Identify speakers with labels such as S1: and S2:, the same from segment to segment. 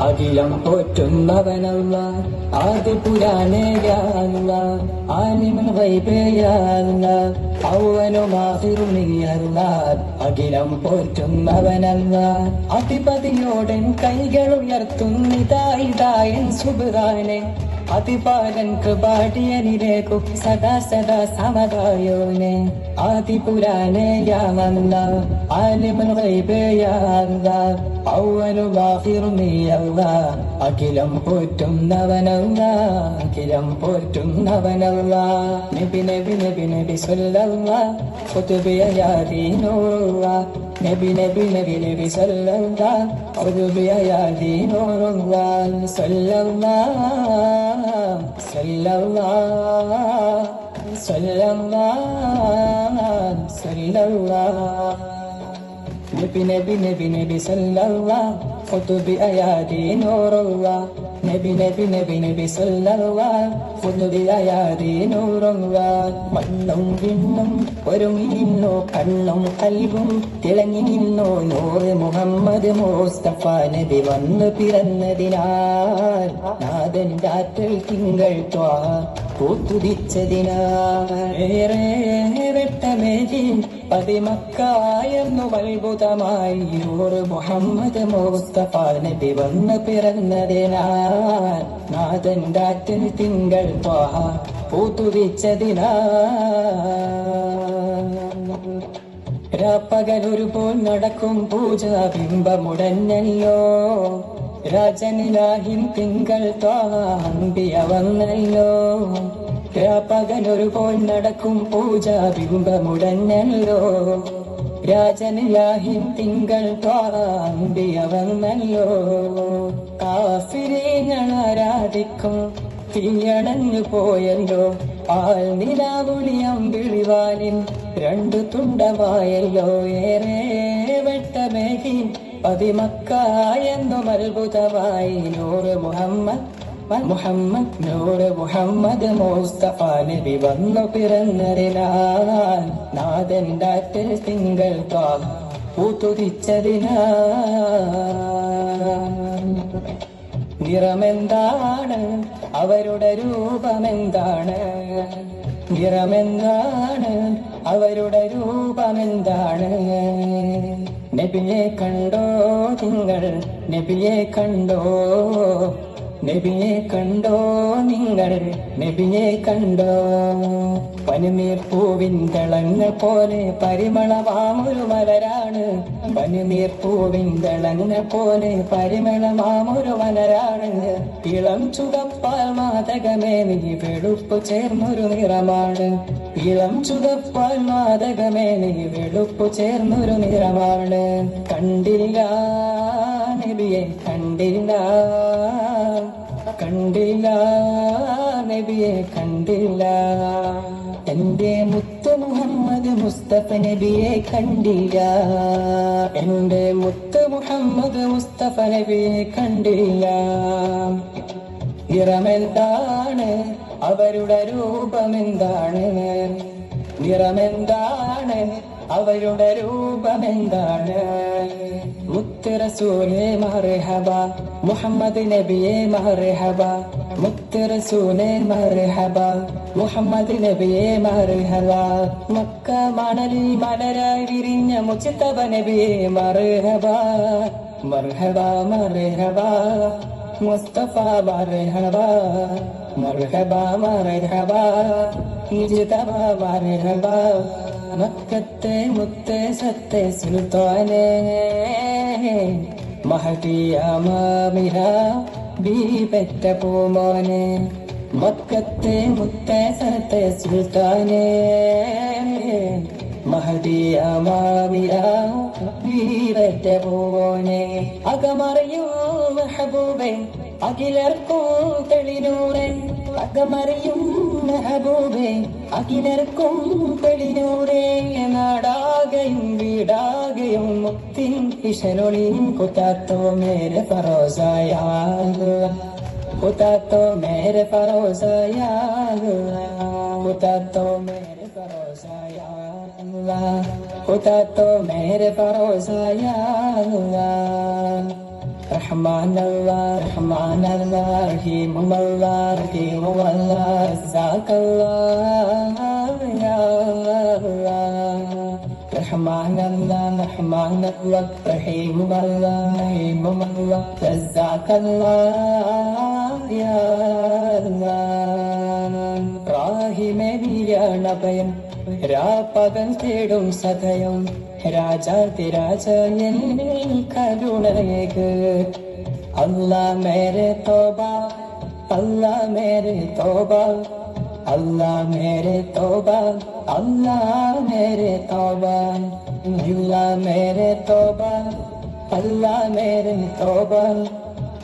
S1: അഖിലം പോറ്റുന്നവനല്ല ആദ്യ പുരാണേയല്ല ആലിമൻ അവനു ഔവനുമാഹിറുമിയല്ല അഖിലം പോറ്റുന്നവനല്ല അധിപതിയോടൻ കൈകൾ ഉയർത്തുന്നിതായിതായൻ സുബാനെ അതിപാലൻ കൃപാടിയനിലേക്കു സദാ സദാ സമതായോനെ ആദിപുരാനേയാമല്ല ആലിമൻ ഗൈബേയാല്ല ഔവലു ബാഹിറു നീയല്ല അഖിലം പോറ്റുന്നവനല്ല അഖിലം പോറ്റുന്നവനല്ല നബി നബി നബി നബി സല്ലല്ല ഖുതുബിയ യാദീനുള്ള നബി നബി നബി നബി സല്ലല്ല ഖുതുബിയ യാദീനുള്ള സല്ലല്ല സല്ലല്ല സല്ലല്ല സല്ലല്ല നബി നബി നബി നബി സല്ലല്ല ഖുതുബി അയാദി നൂറുള്ള നബി നബി നബി നബി സല്ലല്ല ഖുതുബി അയാദി നൂറുള്ള. മണ്ണും കണ്ണും കൽവും തിളങ്ങി നിന്നോ നൂറ് മുഹമ്മദ് മോസ്തഫ നബി വന്ന് പിറന്നതിനാൽ നാഥൻ രാത്രി തിങ്കൾ ത്വാ. പതിമക്കായെന്നു അത്ഭുതമായി ഒരു മുഹമ്മദ് മുസ്തഫ വന്ന് പിറന്നതിനാൽ നാഥൻ രാത്രി തിങ്കൾ ത്വാ പൂത്തുതിച്ചതിനാൽ രാപ്പകലൊരുപോൽ നടക്കും പൂജ ബിംബമുടഞ്ഞല്ലോ രാജനിലാഹിൻ തിങ്കൾ ത്വാമ്പിയ വന്നല്ലോ രാപ്പകലൊരുപോൽ നടക്കും പൂജ ബിംബമുടഞ്ഞല്ലോ രാജനിലാഹിൻ തിങ്കൾ ത്വാമ്പിയ വന്നല്ലോ കാഫിരീങ്ങൾ ആരാധിക്കും തീയടഞ്ഞു പോയല്ലോ. ആൽ നിലാവുളിയം വിളിവാലിൻ രണ്ടു തുണ്ടമായല്ലോ ഏറെ വെട്ടമേകി പതിമക്കായെന്നും അത്ഭുതമായി. നൂറ് മുഹമ്മദ് മുഹമ്മദ് നൂറ് മുഹമ്മദ് മുസ്തഫ നബി വന്നു പിറന്നതിനാൽ നാഥൻ ഡാറ്റിൽ തിങ്കൾ ത്വാ പൂത്തുതിച്ചതിനാൽ. നിറമെന്താണ്? അവരുടെ രൂപമെന്താണ്? നിറമെന്താണ്? അവരുടെ രൂപമെന്താണ്? നബിയെ കണ്ടോ നിങ്ങൾ? നബിയെ കണ്ടോ? നബിയെ കണ്ടോ നിങ്ങൾ? നബിയെ കണ്ടോ? പനിനീർ പൂവിൻ തിളങ്ങ് പോലെ പരിമളമാമൊരു മലരാണ് പനിനീർ പൂവിൻ തിളങ്ങ് പോലെ പരിമളമാമൊരു മലരാണ് ഇളം ചുകപ്പാൽ മാതകമേ നീ വെളുപ്പ് ചേർന്നൊരു നിറമാണ്. ഇളം ചുകപ്പാൽ മാതകമേ നീ വെളുപ്പ് ചേർന്നൊരു നിറമാണ്. കണ്ടില്ല നബിയെ കണ്ടില്ല. കണ്ടില്ല നബിയെ കണ്ടില്ല. എന്റെ മുത്ത് മുഹമ്മദ് മുസ്തഫ നബിയെ കണ്ടില്ല. എന്റെ മുത്ത് മുഹമ്മദ് മുസ്തഫ നബിയെ കണ്ടില്ല. നിറമെന്താണ്? അവരുടെ രൂപമെന്താണ്? നിറമെന്താണ്? അവരുടെ രൂപമെന്താണ്? മുത്ത് റസൂലേ മർഹബ മുഹമ്മദ് നബിയെ മർഹബ മുത്ത് റസൂലേ മർഹബ മുഹമ്മദ് നബിയെ മർഹബ. മക്ക മണലിൽ മലരായി വിരിഞ്ഞ മുച്ചിത്തവ നബിയെ മർഹബ മർഹബ മർഹബ. മുസ്തഫ മർഹബ മർഹബ മർഹബ. മുജിതബ മർഹബ. മക്കത്തെ മുത്തെ സത്തെ സുൽത്താനേ മഹദിയാമിര ബീപെറ്റ പൂമോനെ മക്കത്തെ മുത്തെ സത്തെ സുൽത്താനെ മഹദിയാമിര ബീപെറ്റ പൂമോനെ അകമറിയും മെഹബൂബൻ അഖിലർക്കോ തെളിനൂറൻ അകമറിയും മെഹബൂബെ അഖിലർക്കും തെളിനൂറേ നാടാകയും വീടാകയും മുക്തിൻ കിഷനൊളിയും കുത്താത്തോ മേരെ ഫറോസായ കുത്താത്തോ മേരെ ഫറോസായ കുത്താത്തോ മേരെ ഫറോസായ കുത്താത്തോ മേരെ ഫറോസായ رحمن الله رحمن الله رحيم الله رحيم الله رزاق الله. يا الله رحمن الله رحمن الله رحيم الله رحيم الله رزاق الله. يا الله. راهي يا نبيم راقبا تيدم ستيم രാജാതി രാജനിൽ കരുണയക അല്ലാ മേരെ തോബ അല്ലാ മേരെ തോബ അല്ലാ മേരെ തോബ അല്ലാ മേരെ തോബ അല്ലാ മേരെ തോബ അല്ലാ മേരെ തോബ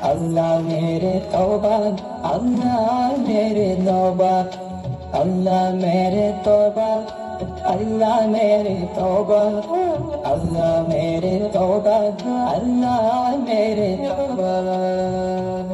S1: അല്ലാ മേരെ തോബ അല്ലാ മേരെ നോബ അല്ലാ മേരെ Toba Allah mere toba Allah mere toba Allah mere toba